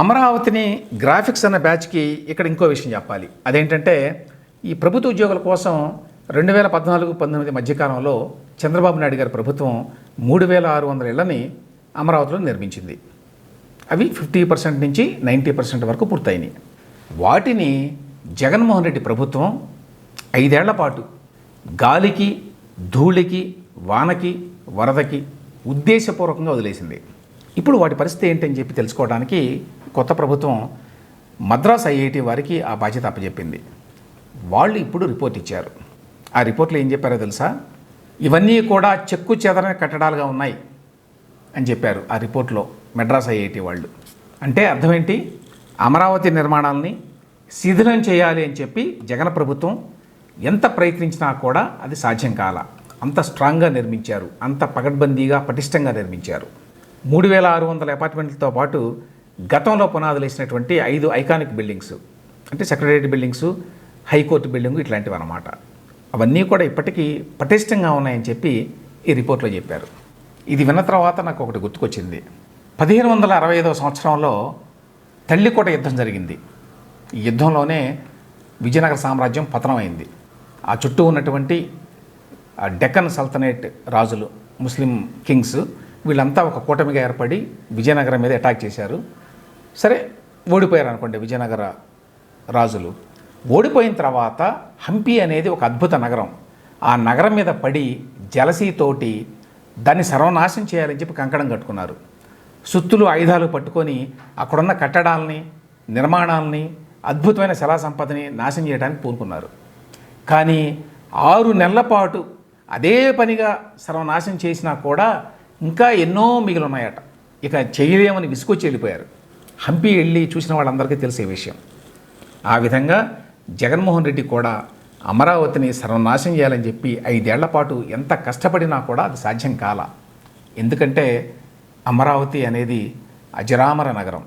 అమరావతిని గ్రాఫిక్స్ అన్న బ్యాచ్కి ఇక్కడ ఇంకో విషయం చెప్పాలి. అదేంటంటే ఈ ప్రభుత్వ ఉద్యోగుల కోసం రెండు వేల పద్నాలుగు పంతొమ్మిది మధ్యకాలంలో చంద్రబాబు నాయుడు గారి ప్రభుత్వం మూడు వేల ఆరు వందల ఇళ్ళని అమరావతిలో నిర్మించింది. అవి ఫిఫ్టీ పర్సెంట్ నుంచి నైంటీ పర్సెంట్ వరకు పూర్తయినాయి. వాటిని జగన్మోహన్ రెడ్డి ప్రభుత్వం ఐదేళ్ళ పాటు గాలికి ధూళికి వానకి వరదకి ఉద్దేశపూర్వకంగా వదిలేసింది. ఇప్పుడు వాటి పరిస్థితి ఏంటని చెప్పి తెలుసుకోవడానికి కొత్త ప్రభుత్వం మద్రాస్ ఐఐటి వారికి ఆ బాధ్యత అప్పచెప్పింది. వాళ్ళు ఇప్పుడు రిపోర్ట్ ఇచ్చారు. ఆ రిపోర్ట్లో ఏం చెప్పారో తెలుసా? ఇవన్నీ కూడా చెక్కు చెదరని కట్టడాలుగా ఉన్నాయి అని చెప్పారు ఆ రిపోర్ట్లో మెడ్రాస్ ఐఐటి వాళ్ళు. అంటే అర్థం ఏంటి? అమరావతి నిర్మాణాలని శిథిలం చేయాలి అని చెప్పి జగన్ ప్రభుత్వం ఎంత ప్రయత్నించినా కూడా అది సాధ్యం కాల. అంత స్ట్రాంగ్గా నిర్మించారు. అంత పగడ్బందీగా పటిష్టంగా నిర్మించారు. మూడు వేల ఆరు వందల అపార్ట్మెంట్లతో పాటు గతంలో పునాదులు వేసినటువంటి ఐదు ఐకానిక్ బిల్డింగ్స్ అంటే secretariat buildings high court building ఇట్లాంటివి అన్నమాట అవన్నీ కూడా ఇప్పటికీ పటిష్టంగా ఉన్నాయని చెప్పి ఈ రిపోర్ట్లో చెప్పారు. ఇది విన్న తర్వాత నాకు ఒకటి గుర్తుకొచ్చింది. పదిహేను వందల అరవై ఐదవ సంవత్సరంలో తల్లికోట యుద్ధం జరిగింది. ఈ యుద్ధంలోనే విజయనగర సామ్రాజ్యం పతనమైంది. ఆ చుట్టూ ఉన్నటువంటి డెక్కన్ సల్తనేట్ రాజులు ముస్లిం కింగ్స్ వీళ్ళంతా ఒక కూటమిగా ఏర్పడి విజయనగరం మీద అటాక్ చేశారు. సరే ఓడిపోయారు అనుకోండి విజయనగర రాజులు. ఓడిపోయిన తర్వాత హంపి అనేది ఒక అద్భుత నగరం. ఆ నగరం మీద పడి జలసీతోటి దాన్ని సర్వనాశనం చేయాలని చెప్పి కంకణం కట్టుకున్నారు. సుత్తులు ఆయుధాలు పట్టుకొని అక్కడున్న కట్టడాలని నిర్మాణాలని అద్భుతమైన శిలా సంపదని నాశనం చేయడానికి పూనుకున్నారు. కానీ ఆరు నెలల పాటు అదే పనిగా సర్వనాశనం చేసినా కూడా ఇంకా ఎన్నో మిగిలి ఉన్నాయట ఇక చేయలేమని విసుకొచ్చి వెళ్ళిపోయారు. హంపి వెళ్ళి చూసిన వాళ్ళందరికీ తెలిసే విషయం. ఆ విధంగా జగన్మోహన్ రెడ్డి కూడా అమరావతిని సర్వనాశం చేయాలని చెప్పి ఐదేళ్ళ పాటు ఎంత కష్టపడినా కూడా అది సాధ్యం కాల. ఎందుకంటే అమరావతి అనేది అజరామర నగరం.